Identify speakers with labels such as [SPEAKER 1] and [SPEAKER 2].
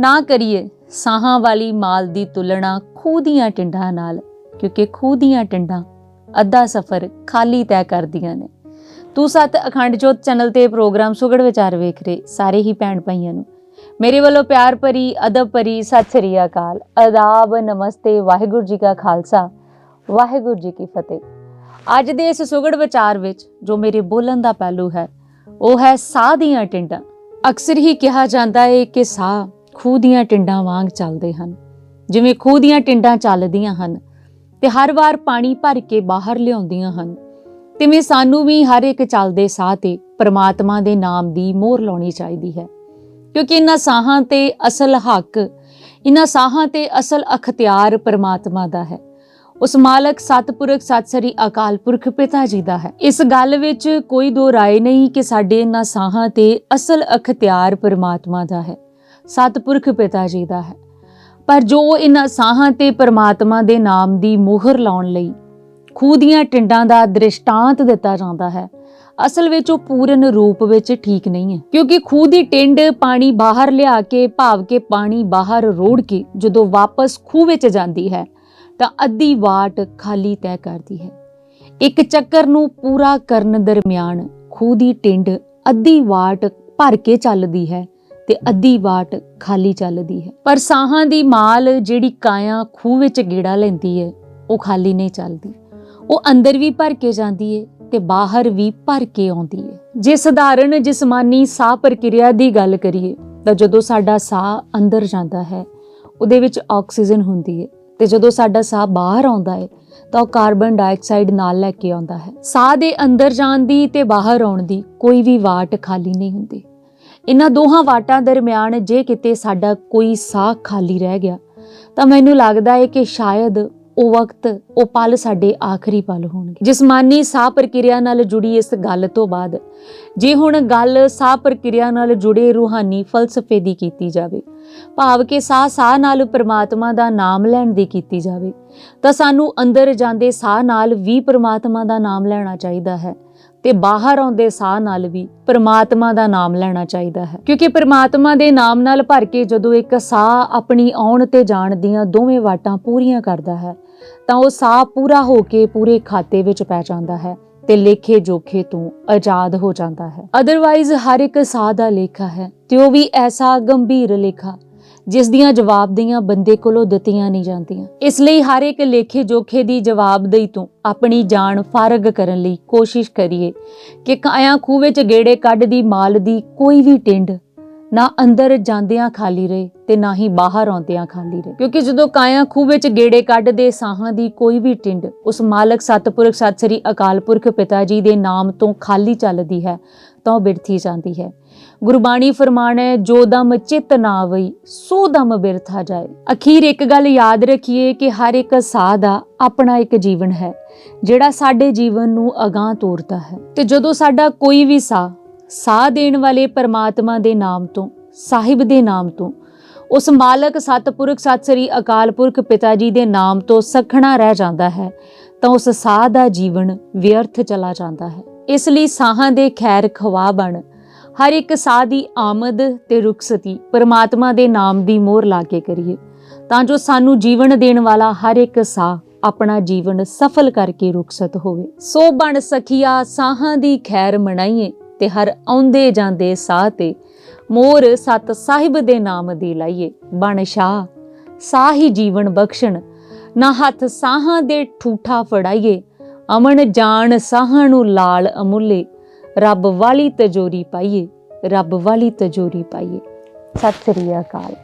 [SPEAKER 1] ਨਾ ਕਰੀਏ ਸਾਹਾਂ ਵਾਲੀ ਮਾਲ ਦੀ ਤੁਲਨਾ ਖੂਹ ਦੀਆਂ ਟਿੰਡਾਂ ਨਾਲ, ਕਿਉਂਕਿ ਖੂਹ ਦੀਆਂ ਟਿੰਡਾਂ ਅੱਧਾ ਸਫ਼ਰ ਖਾਲੀ ਤੈਅ ਕਰਦੀਆਂ ਨੇ। ਤੂੰ ਸਤ ਅਖੰਡ ਜੋਤ ਚੈਨਲ ਤੇ ਪ੍ਰੋਗਰਾਮ ਸੁਗੜ ਵਿਚਾਰ ਵੇਖ ਰਹੇ, ਸਾਰੇ ਹੀ ਭੈਣ ਭਾਈਆਂ ਨੂੰ। ਮੇਰੇ ਵੱਲੋਂ ਪਿਆਰ ਭਰੀ, ਅਦਬ ਭਰੀ ਸਤਿ ਸ੍ਰੀ ਅਕਾਲ। ਅਦਾਬ, ਨਮਸਤੇ, ਵਾਹਿਗੁਰੂ ਜੀ ਕਾ ਖਾਲਸਾ, ਵਾਹਿਗੁਰੂ ਜੀ ਕੀ ਫਤਿਹ। ਅੱਜ ਦੇ ਇਸ ਸੁਗੜ ਵਿਚਾਰ ਵਿੱਚ ਜੋ ਮੇਰੇ ਬੋਲਣ ਦਾ ਪਹਿਲੂ ਹੈ, ਉਹ ਹੈ ਸਾਹ ਦੀਆਂ ਟਿੰਡਾਂ। ਅਕਸਰ ਹੀ ਕਿਹਾ ਜਾਂਦਾ ਹੈ ਕਿ ਸਾਹ ਖੂਹ ਦੀਆਂ ਟਿੰਡਾਂ ਵਾਂਗ ਚੱਲਦੇ ਹਨ। ਜਿਵੇਂ ਖੂਹ ਦੀਆਂ ਟਿੰਡਾਂ ਚੱਲਦੀਆਂ ਹਨ, ਤੇ ਹਰ ਵਾਰ ਪਾਣੀ ਭਰ ਕੇ ਬਾਹਰ ਲਿਆਉਂਦੀਆਂ ਹਨ, ਤਿਵੇਂ ਸਾਨੂੰ ਵੀ ਹਰ ਇੱਕ ਚੱਲਦੇ ਸਾਹ ਤੇ ਪ੍ਰਮਾਤਮਾ ਦੇ ਨਾਮ ਦੀ ਮੋਹਰ ਲਾਉਣੀ ਚਾਹੀਦੀ ਹੈ। ਕਿਉਂਕਿ ਇਹਨਾਂ ਸਾਹਾਂ ਤੇ ਅਸਲ ਹੱਕ, ਇਹਨਾਂ ਸਾਹਾਂ ਤੇ ਅਸਲ ਅਖਤਿਆਰ ਪ੍ਰਮਾਤਮਾ ਦਾ ਹੈ। ਉਸ ਮਾਲਕ ਸਤਿਪੁਰਖ ਸਤਿ ਸ੍ਰੀ ਅਕਾਲ ਪੁਰਖ ਪਿਤਾ ਜੀ ਦਾ ਹੈ। ਇਸ ਗੱਲ ਵਿੱਚ ਕੋਈ ਦੋ ਰਾਏ ਨਹੀਂ ਕਿ ਸਾਡੇ ਇਹਨਾਂ ਸਾਹਾਂ ਤੇ ਅਸਲ ਅਖਤਿਆਰ ਪ੍ਰਮਾਤਮਾ ਦਾ ਹੈ। ਸਤਪੁਰਖ ਪਿਤਾ ਜੀ ਦਾ ਹੈ। ਪਰ ਜੋ ਇਹਨਾਂ ਸਾਹਾਂ ਤੇ ਪਰਮਾਤਮਾ ਦੇ ਨਾਮ ਦੀ ਮੋਹਰ ਲਾਉਣ ਲਈ ਖੂਹ ਦੀਆਂ ਟਿੰਡਾਂ ਦਾ ਦ੍ਰਿਸ਼ਟਾਂਤ ਦਿੱਤਾ ਜਾਂਦਾ ਹੈ, ਅਸਲ ਵਿੱਚ ਉਹ ਪੂਰਨ ਰੂਪ ਵਿੱਚ ਠੀਕ ਨਹੀਂ ਹੈ। ਕਿਉਂਕਿ ਖੂਹ ਦੀ ਟਿੰਡ ਪਾਣੀ ਬਾਹਰ ਲਿਆ ਕੇ, ਭਾਵ ਕੇ ਪਾਣੀ ਬਾਹਰ ਰੋੜ ਕੇ ਜਦੋਂ ਵਾਪਸ ਖੂਹ ਵਿੱਚ ਜਾਂਦੀ ਹੈ, ਤਾਂ ਅੱਧੀ ਵਾਟ ਖਾਲੀ ਤੈਅ ਕਰਦੀ ਹੈ। ਇੱਕ ਚੱਕਰ ਨੂੰ ਪੂਰਾ ਕਰਨ ਦਰਮਿਆਨ ਖੂਹ ਦੀ ਟਿੰਡ ਅੱਧੀ ਵਾਟ ਭਰ ਕੇ ਚੱਲਦੀ ਹੈ ਤੇ ਅੱਧੀ ਵਾਟ ਖਾਲੀ ਚੱਲਦੀ ਹੈ। ਪਰ ਸਾਹਾਂ ਦੀ ਮਾਲ ਜਿਹੜੀ ਕਾਇਆ ਖੂਹ ਵਿੱਚ ਗੇੜਾ ਲੈਂਦੀ ਹੈ, ਉਹ ਖਾਲੀ ਨਹੀਂ ਚੱਲਦੀ। ਉਹ ਅੰਦਰ ਵੀ ਭਰ ਕੇ ਜਾਂਦੀ ਹੈ ਤੇ ਬਾਹਰ ਵੀ ਭਰ ਕੇ ਆਉਂਦੀ ਹੈ। ਜੇ ਸਧਾਰਨ ਜਿਸਮਾਨੀ ਸਾਹ ਪ੍ਰਕਿਰਿਆ ਦੀ ਗੱਲ ਕਰੀਏ, ਤਾਂ ਜਦੋਂ ਸਾਡਾ ਸਾਹ ਅੰਦਰ ਜਾਂਦਾ ਹੈ, ਉਹਦੇ ਵਿੱਚ ਆਕਸੀਜਨ ਹੁੰਦੀ ਹੈ ਤੇ ਜਦੋਂ ਸਾਡਾ ਸਾਹ ਬਾਹਰ ਆਉਂਦਾ ਹੈ, ਤਾਂ ਉਹ ਕਾਰਬਨ ਡਾਈਆਕਸਾਈਡ ਨਾਲ ਲੈ ਕੇ ਆਉਂਦਾ ਹੈ। ਸਾਹ ਦੇ ਅੰਦਰ ਜਾਣ ਦੀ ਤੇ ਬਾਹਰ ਆਉਣ ਦੀ ਕੋਈ ਵੀ ਵਾਟ ਖਾਲੀ ਨਹੀਂ ਹੁੰਦੀ। ਇਹਨਾਂ ਦੋਹਾਂ ਵਾਟਾਂ ਦਰਮਿਆਨ ਜੇ ਕਿਤੇ ਸਾਡਾ ਕੋਈ ਸਾਹ ਖਾਲੀ ਰਹਿ ਗਿਆ, ਤਾਂ ਮੈਨੂੰ ਲੱਗਦਾ ਹੈ ਕਿ ਸ਼ਾਇਦ ਉਹ ਵਕਤ, ਉਹ ਪਲ ਸਾਡੇ ਆਖਰੀ ਪਲ ਹੋਣਗੇ। ਜਿਸਮਾਨੀ ਸਾਹ ਪ੍ਰਕਿਰਿਆ ਨਾਲ ਜੁੜੀ ਇਸ ਗੱਲ ਤੋਂ ਬਾਅਦ, ਜੇ ਹੁਣ ਗੱਲ ਸਾਹ ਪ੍ਰਕਿਰਿਆ ਨਾਲ ਜੁੜੇ ਰੂਹਾਨੀ ਫਲਸਫੇ ਦੀ ਕੀਤੀ ਜਾਵੇ ਭਾਵ ਕਿ ਸਾਹ ਸਾਹ ਨਾਲ ਪ੍ਰਮਾਤਮਾ ਦਾ ਨਾਮ ਲੈਣ ਦੀ ਕੀਤੀ ਜਾਵੇ, ਤਾਂ ਸਾਨੂੰ ਅੰਦਰ ਜਾਂਦੇ ਸਾਹ ਨਾਲ ਵੀ ਪ੍ਰਮਾਤਮਾ ਦਾ ਨਾਮ ਲੈਣਾ ਚਾਹੀਦਾ ਹੈ ਤੇ ਬਾਹਰ ਆਉਂਦੇ ਸਾਹ ਨਾਲ ਵੀ ਪਰਮਾਤਮਾ ਦਾ ਨਾਮ ਲੈਣਾ ਚਾਹੀਦਾ ਹੈ। ਕਿਉਂਕਿ ਪਰਮਾਤਮਾ ਦੇ ਨਾਮ ਨਾਲ ਭਰ ਕੇ ਜਦੋਂ ਇੱਕ ਸਾਹ ਆਪਣੀ ਆਉਣ ਤੇ ਜਾਣ ਦੀਆਂ ਦੋਵੇਂ ਵਾਟਾਂ ਪੂਰੀਆਂ ਕਰਦਾ ਹੈ, ਤਾਂ ਉਹ ਸਾਹ ਪੂਰਾ ਹੋ ਕੇ ਪੂਰੇ ਖਾਤੇ ਵਿੱਚ ਪੈ ਜਾਂਦਾ ਹੈ। ਤੇ ਲੇਖੇ ਜੋਖੇ ਤੋਂ ਆਜ਼ਾਦ ਹੋ ਜਾਂਦਾ ਹੈ। ਅਦਰਵਾਈਜ਼ ਹਰ ਇੱਕ ਸਾਹ ਲੇਖਾ ਹੈ। ਤੇ ਉਹ ਵੀ ਐਸਾ ਗੰਭੀਰ ਲੇਖਾ, ਜਿਸ ਦੀਆਂ ਜਵਾਬਦੇਹੀਆਂ ਬੰਦੇ ਕੋਲੋਂ ਦਿੱਤੀਆਂ ਨਹੀਂ ਜਾਂਦੀਆਂ। ਇਸ ਲਈ ਹਰ ਇੱਕ ਲੇਖੇ ਜੋਖੇ ਦੀ ਜਵਾਬਦੇਹੀ ਤੋਂ ਆਪਣੀ ਜਾਨ ਫਾਰਗ ਕਰਨ ਲਈ ਕੋਸ਼ਿਸ਼ ਕਰੀਏ ਕਿ ਕਾਇਆ ਖੂਹ ਵਿੱਚ ਗੇੜੇ ਕੱਢਦੀ ਮਾਲ ਦੀ ਕੋਈ ਵੀ ਟਿੰਡ ਨਾ ਅੰਦਰ ਜਾਂਦਿਆਂ ਖਾਲੀ ਰਹੇ ਤੇ ਨਾ ਹੀ ਬਾਹਰ ਆਉਂਦਿਆਂ ਖਾਲੀ ਰਹੇ। ਕਿਉਂਕਿ ਜਦੋਂ ਕਾਇਆ ਖੂਹ ਵਿੱਚ ਗੇੜੇ ਕੱਢਦੇ ਸਾਹਾਂ ਦੀ ਕੋਈ ਵੀ ਟਿੰਡ, ਉਸ ਮਾਲਕ ਸਤਪੁਰਖ ਸਤਿ ਸ੍ਰੀ ਅਕਾਲ ਪੁਰਖ ਪਿਤਾ ਜੀ ਦੇ ਨਾਮ ਤੋਂ ਖਾਲੀ ਚੱਲਦੀ ਹੈ, ਤਾਂ ਉਹ ਬਿਰਥੀ ਜਾਂਦੀ ਹੈ। ਗੁਰਬਾਣੀ ਫਰਮਾਨ ਹੈ, ਜੋ ਦਮ ਚਿਤ ਨਾ ਆਵਈ ਸੋ ਦਮ ਬਿਰਥਾ ਜਾਏ। ਅਖੀਰ ਇੱਕ ਗੱਲ ਯਾਦ ਰੱਖੀਏ ਕਿ ਹਰ ਇੱਕ ਸਾਹ ਦਾ ਆਪਣਾ ਇੱਕ ਜੀਵਨ ਹੈ, ਜਿਹੜਾ ਸਾਡੇ ਜੀਵਨ ਨੂੰ ਅਗਾਹ ਤੋਰਦਾ ਹੈ। ਤੇ ਜਦੋਂ ਸਾਡਾ ਕੋਈ ਵੀ ਸਾਹ ਸਾਹ ਦੇਣ ਵਾਲੇ ਪਰਮਾਤਮਾ ਦੇ ਨਾਮ ਤੋਂ, ਸਾਹਿਬ ਦੇ ਨਾਮ ਤੋਂ, ਉਸ ਮਾਲਕ ਸਤਪੁਰਖ ਸਤਿ ਸ੍ਰੀ ਅਕਾਲ ਪੁਰਖ ਪਿਤਾ ਜੀ ਦੇ ਨਾਮ ਤੋਂ ਸਖਣਾ ਰਹਿ ਜਾਂਦਾ ਹੈ, ਤਾਂ ਉਸ ਸਾਹ ਦਾ ਜੀਵਨ ਵਿਅਰਥ ਚਲਾ ਜਾਂਦਾ ਹੈ। ਇਸ ਲਈ ਸਾਹਾਂ ਦੇ ਖੈਰ ਖਵਾ ਬਣ, ਹਰ ਇੱਕ ਸਾਹ ਦੀ ਆਮਦ ਤੇ ਰੁਖਸਤੀ ਪਰਮਾਤਮਾ ਦੇ ਨਾਮ ਦੀ ਮੋਹਰ ਲਾ ਕੇ ਕਰੀਏ, ਤਾਂ ਜੋ ਸਾਨੂੰ ਜੀਵਨ ਦੇਣ ਵਾਲਾ ਹਰ ਇੱਕ ਸਾਹ ਆਪਣਾ ਜੀਵਨ ਸਫਲ ਕਰਕੇ ਰੁਖਸਤ ਹੋਵੇ। ਸੋ ਬਣ ਸਖੀਆ, ਸਾਹਾਂ ਦੀ ਖੈਰ ਮਣਾਈਏ ਤੇ ਹਰ ਆਉਂਦੇ ਜਾਂਦੇ ਸਾਹ ਤੇ ਮੋਰ ਸਤ ਸਾਹਿਬ ਦੇ ਨਾਮ ਦੀ ਲਾਈਏ। ਬਣ ਸ਼ਾਹ, ਸਾਹੀ ਜੀਵਨ ਬਖਸ਼ਣ, ਨਾ ਹੱਥ ਸਾਹਾਂ ਦੇ ਠੂਠਾ ਫੜਾਈਏ। ਅਮਨ ਜਾਣ ਸਾਹਾਂ ਨੂੰ ਲਾਲ ਅਮੁੱਲੇ, ਰੱਬ ਵਾਲੀ ਤਜੋਰੀ ਪਾਈਏ, ਰੱਬ ਵਾਲੀ ਤਜੋਰੀ ਪਾਈਏ। ਸਤਿ ਸ੍ਰੀ ਅਕਾਲ।